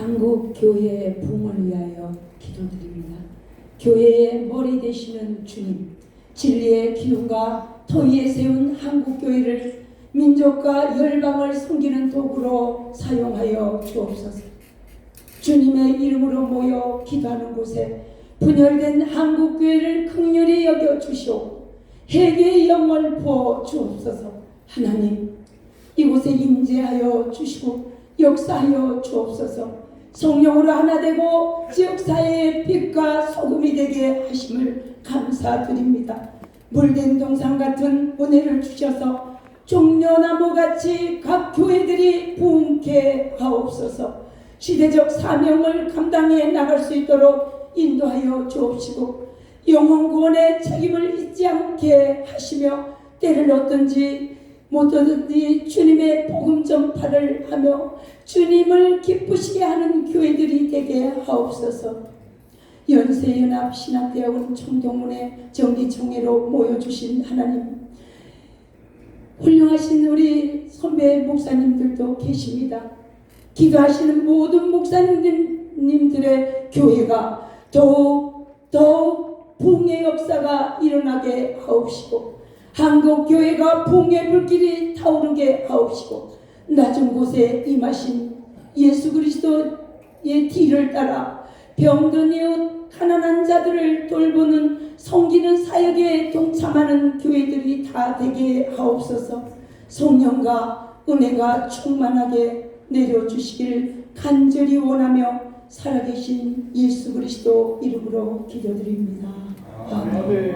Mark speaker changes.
Speaker 1: 한국 교회의 부흥을 위하여 기도드립니다. 교회의 머리 되시는 주님, 진리의 기운과 토위에 세운 한국 교회를 민족과 열방을 섬기는 도구로 사용하여 주옵소서. 주님의 이름으로 모여 기도하는 곳에 분열된 한국 교회를 극렬히 여겨 주시오. 회개의 영을 부어 주옵소서. 하나님, 이곳에 임재하여 주시고 역사하여 주옵소서. 성령으로 하나 되고 지역사회의 빛과 소금이 되게 하심을 감사드립니다. 물된 동상 같은 은혜를 주셔서 종려나무같이 각 교회들이 부흥케 하옵소서. 시대적 사명을 감당해 나갈 수 있도록 인도하여 주옵시고 영혼 구원의 책임을 잊지 않게 하시며 때를 얻든지 못 얻든지 주님의 복음 전파를 하며 주님을 기쁘시게 하는 교회들이 되게 하옵소서. 연세연합 신학대학원 총동문회 정기총회로 모여주신 하나님 훌륭하신 우리 선배 목사님들도 계십니다. 기도하시는 모든 목사님들의 교회가 더욱 더욱 붕의 역사가 일어나게 하옵시고 한국 교회가 붕의 불길이 타오르게 하옵시고 낮은 곳에 임하신 예수 그리스도의 뒤를 따라 병든 이웃 가난한 자들을 돌보는 섬기는 사역에 동참하는 교회들이 다 되게 하옵소서 성령과 은혜가 충만하게 내려주시기를 간절히 원하며 살아계신 예수 그리스도 이름으로 기도드립니다. 아멘.